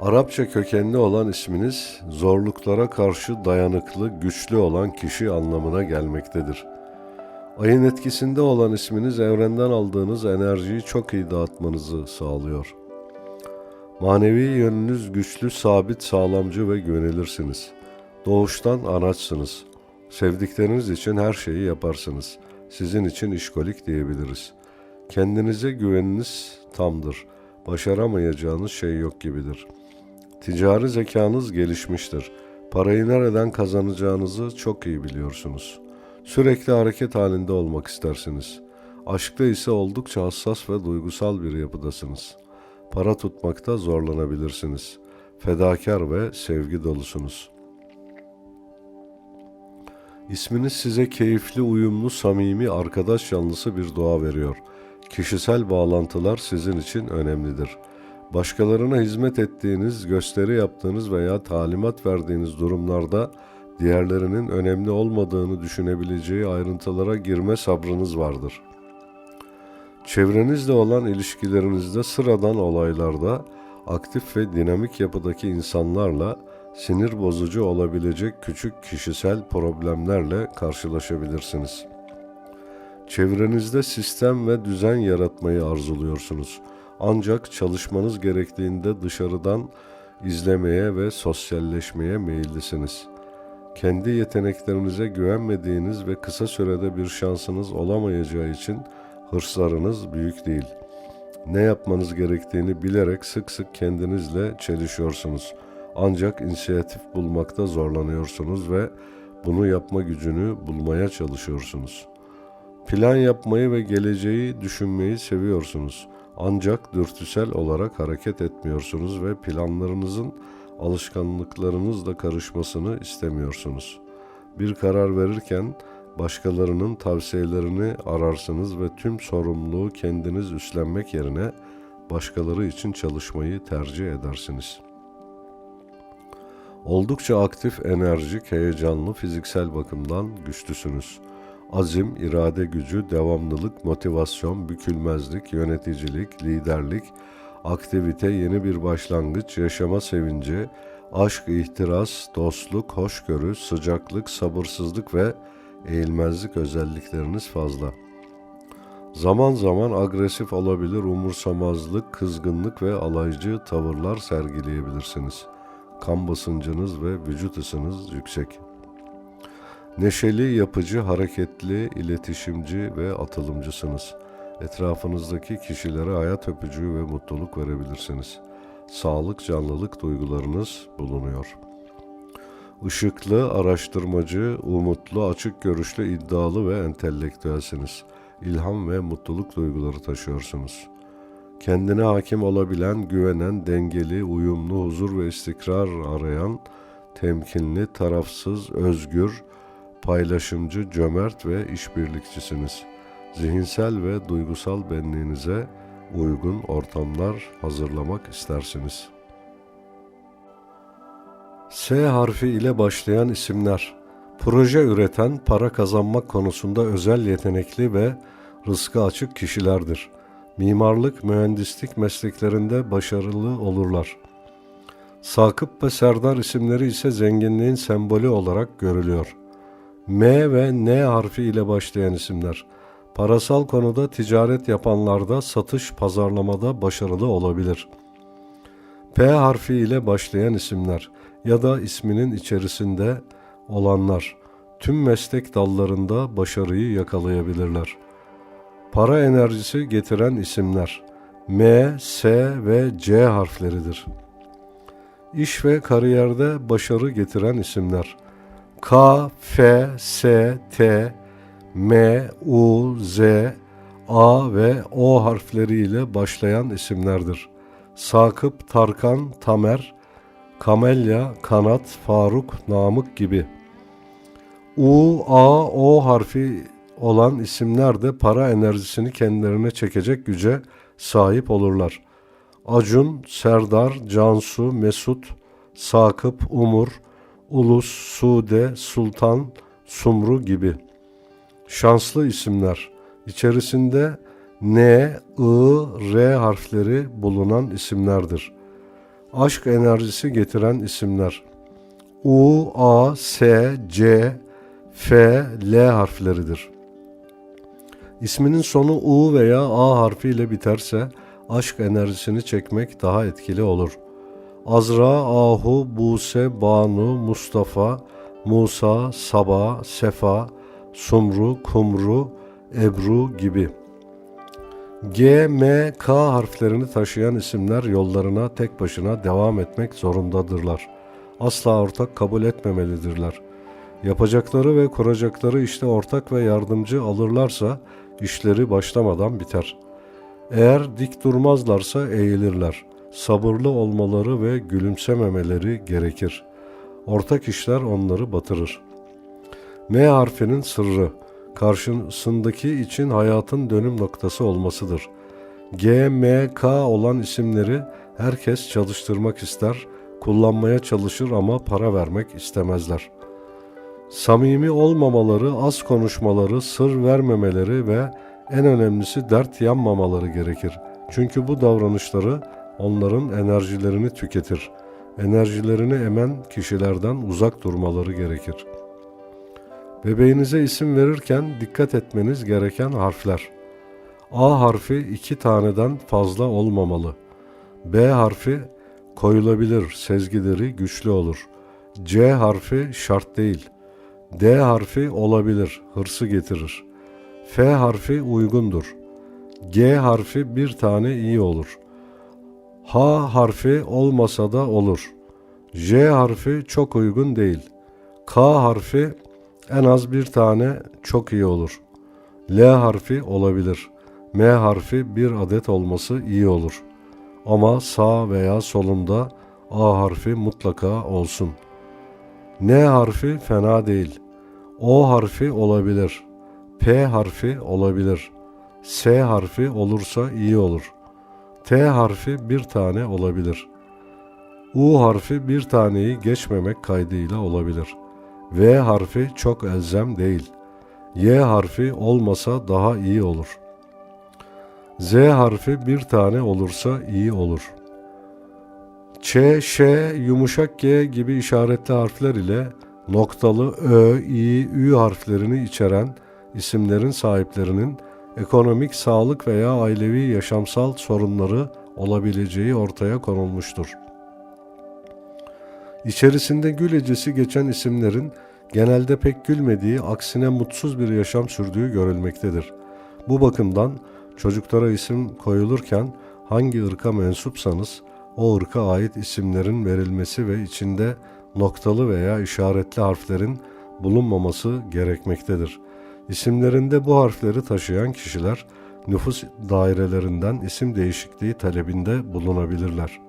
Arapça kökenli olan isminiz zorluklara karşı dayanıklı, güçlü olan kişi anlamına gelmektedir. Ayın etkisinde olan isminiz evrenden aldığınız enerjiyi çok iyi dağıtmanızı sağlıyor. Manevi yönünüz güçlü, sabit, sağlamcı ve güvenilirsiniz. Doğuştan anaçsınız. Sevdikleriniz için her şeyi yaparsınız. Sizin için işkolik diyebiliriz. Kendinize güveniniz tamdır. Başaramayacağınız şey yok gibidir. Ticari zekanız gelişmiştir. Parayı nereden kazanacağınızı çok iyi biliyorsunuz. Sürekli hareket halinde olmak istersiniz. Aşkta ise oldukça hassas ve duygusal bir yapıdasınız. Para tutmakta zorlanabilirsiniz. Fedakar ve sevgi dolusunuz. İsminiz size keyifli, uyumlu, samimi, arkadaş yanlısı bir doğa veriyor. Kişisel bağlantılar sizin için önemlidir. Başkalarına hizmet ettiğiniz, gösteri yaptığınız veya talimat verdiğiniz durumlarda diğerlerinin önemli olmadığını düşünebileceği ayrıntılara girme sabrınız vardır. Çevrenizle olan ilişkilerinizde sıradan olaylarda aktif ve dinamik yapıdaki insanlarla sinir bozucu olabilecek küçük kişisel problemlerle karşılaşabilirsiniz. Çevrenizde sistem ve düzen yaratmayı arzuluyorsunuz. Ancak çalışmanız gerektiğinde dışarıdan izlemeye ve sosyalleşmeye meyillisiniz. Kendi yeteneklerinize güvenmediğiniz ve kısa sürede bir şansınız olamayacağı için hırslarınız büyük değil. Ne yapmanız gerektiğini bilerek sık sık kendinizle çelişiyorsunuz. Ancak inisiyatif bulmakta zorlanıyorsunuz ve bunu yapma gücünü bulmaya çalışıyorsunuz. Plan yapmayı ve geleceği düşünmeyi seviyorsunuz. Ancak dürtüsel olarak hareket etmiyorsunuz ve planlarınızın alışkanlıklarınızla karışmasını istemiyorsunuz. Bir karar verirken başkalarının tavsiyelerini ararsınız ve tüm sorumluluğu kendiniz üstlenmek yerine başkaları için çalışmayı tercih edersiniz. Oldukça aktif, enerjik, heyecanlı, fiziksel bakımdan güçlüsünüz. Azim, irade gücü, devamlılık, motivasyon, bükülmezlik, yöneticilik, liderlik, aktivite, yeni bir başlangıç, yaşama sevinci, aşk, ihtiras, dostluk, hoşgörü, sıcaklık, sabırsızlık ve eğilmezlik özellikleriniz fazla. Zaman zaman agresif olabilir, umursamazlık, kızgınlık ve alaycı tavırlar sergileyebilirsiniz. Kan basıncınız ve vücut ısınız yüksek. Neşeli, yapıcı, hareketli, iletişimci ve atılımcısınız. Etrafınızdaki kişilere hayat öpücüğü ve mutluluk verebilirsiniz. Sağlık, canlılık duygularınız bulunuyor. Işıklı, araştırmacı, umutlu, açık görüşlü, iddialı ve entelektüelsiniz. İlham ve mutluluk duyguları taşıyorsunuz. Kendine hakim olabilen, güvenen, dengeli, uyumlu, huzur ve istikrar arayan, temkinli, tarafsız, özgür, paylaşımcı, cömert ve işbirlikçisiniz. Zihinsel ve duygusal benliğinize uygun ortamlar hazırlamak istersiniz. S harfi ile başlayan isimler. Proje üreten, para kazanmak konusunda özel yetenekli ve rızkı açık kişilerdir. Mimarlık, mühendislik mesleklerinde başarılı olurlar. Sakıp ve Serdar isimleri ise zenginliğin sembolü olarak görülüyor. M ve N harfi ile başlayan isimler. Parasal konuda ticaret yapanlarda satış pazarlamada başarılı olabilir. P harfi ile başlayan isimler ya da isminin içerisinde olanlar tüm meslek dallarında başarıyı yakalayabilirler. Para enerjisi getiren isimler M, S ve C harfleridir. İş ve kariyerde başarı getiren isimler K, F, S, T, M, U, Z, A ve O harfleriyle başlayan isimlerdir. Sakıp, Tarkan, Tamer, Kamelya, Kanat, Faruk, Namık gibi. U, A, O harfi olan isimler de para enerjisini kendilerine çekecek güce sahip olurlar. Acun, Serdar, Cansu, Mesut, Sakıp, Umur, Ulus, Sude, Sultan, Sumru gibi. Şanslı isimler. İçerisinde N, I, R harfleri bulunan isimlerdir. Aşk enerjisi getiren isimler. U, A, S, C, F, L harfleridir. İsminin sonu U veya A harfiyle biterse aşk enerjisini çekmek daha etkili olur. Azra, Ahu, Buse, Banu, Mustafa, Musa, Saba, Sefa, Sumru, Kumru, Ebru gibi. G, M, K harflerini taşıyan isimler yollarına tek başına devam etmek zorundadırlar. Asla ortak kabul etmemelidirler. Yapacakları ve kuracakları işte ortak ve yardımcı alırlarsa işleri başlamadan biter. Eğer dik durmazlarsa eğilirler. Sabırlı olmaları ve gülümsememeleri gerekir. Ortak işler onları batırır. M harfinin sırrı karşısındaki için hayatın dönüm noktası olmasıdır. G, M, K olan isimleri herkes çalıştırmak ister, kullanmaya çalışır ama para vermek istemezler. Samimi olmamaları, az konuşmaları, sır vermemeleri ve en önemlisi dert yanmamaları gerekir. Çünkü bu davranışları onların enerjilerini tüketir. Enerjilerini emen kişilerden uzak durmaları gerekir.'' Bebeğinize isim verirken dikkat etmeniz gereken harfler. A harfi iki taneden fazla olmamalı. B harfi koyulabilir, sezgileri güçlü olur. C harfi şart değil. D harfi olabilir, hırsı getirir. F harfi uygundur. G harfi bir tane iyi olur. H harfi olmasa da olur. J harfi çok uygun değil. K harfi en az bir tane çok iyi olur. L harfi olabilir. M harfi bir adet olması iyi olur. Ama sağ veya solunda A harfi mutlaka olsun. N harfi fena değil. O harfi olabilir. P harfi olabilir. S harfi olursa iyi olur. T harfi bir tane olabilir. U harfi bir taneyi geçmemek kaydıyla olabilir.'' V harfi çok elzem değil. Y harfi olmasa daha iyi olur. Z harfi bir tane olursa iyi olur. Ç, Ş, yumuşak G gibi işaretli harfler ile noktalı Ö, İ, Ü harflerini içeren isimlerin sahiplerinin ekonomik, sağlık veya ailevi yaşamsal sorunları olabileceği ortaya konulmuştur. İçerisinde gül ecesi geçen isimlerin genelde pek gülmediği, aksine mutsuz bir yaşam sürdüğü görülmektedir. Bu bakımdan çocuklara isim koyulurken hangi ırka mensupsanız o ırka ait isimlerin verilmesi ve içinde noktalı veya işaretli harflerin bulunmaması gerekmektedir. İsimlerinde bu harfleri taşıyan kişiler nüfus dairelerinden isim değişikliği talebinde bulunabilirler.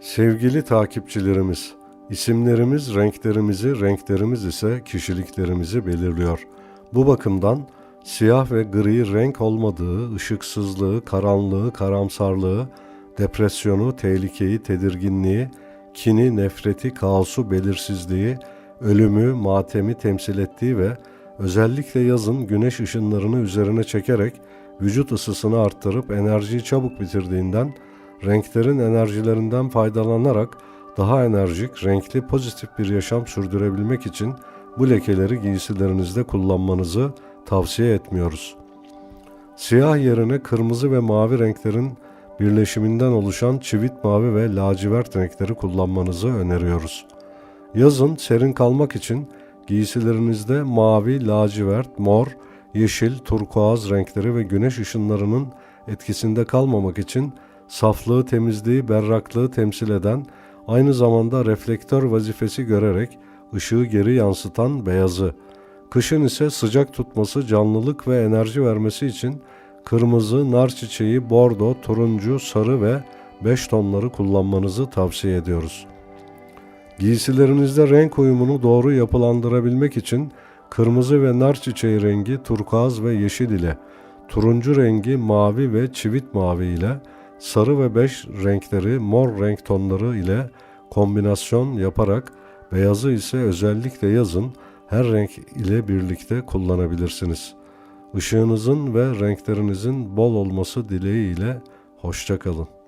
Sevgili takipçilerimiz, isimlerimiz renklerimizi, renklerimiz ise kişiliklerimizi belirliyor. Bu bakımdan siyah ve gri renk olmadığı, ışıksızlığı, karanlığı, karamsarlığı, depresyonu, tehlikeyi, tedirginliği, kini, nefreti, kaosu, belirsizliği, ölümü, matemi temsil ettiği ve özellikle yazın güneş ışınlarını üzerine çekerek vücut ısısını arttırıp enerjiyi çabuk bitirdiğinden renklerin enerjilerinden faydalanarak daha enerjik, renkli, pozitif bir yaşam sürdürebilmek için bu lekeleri giysilerinizde kullanmanızı tavsiye etmiyoruz. Siyah yerine kırmızı ve mavi renklerin birleşiminden oluşan çivit mavi ve lacivert renkleri kullanmanızı öneriyoruz. Yazın serin kalmak için giysilerinizde mavi, lacivert, mor, yeşil, turkuaz renkleri ve güneş ışınlarının etkisinde kalmamak için saflığı, temizliği, berraklığı temsil eden, aynı zamanda reflektör vazifesi görerek ışığı geri yansıtan beyazı, kışın ise sıcak tutması, canlılık ve enerji vermesi için kırmızı, nar çiçeği, bordo, turuncu, sarı ve beş tonları kullanmanızı tavsiye ediyoruz. Giysilerinizde renk uyumunu doğru yapılandırabilmek için kırmızı ve nar çiçeği rengi turkuaz ve yeşil ile, turuncu rengi mavi ve çivit mavi ile, sarı ve beş renkleri mor renk tonları ile kombinasyon yaparak beyazı ise özellikle yazın her renk ile birlikte kullanabilirsiniz. Işığınızın ve renklerinizin bol olması dileğiyle hoşçakalın.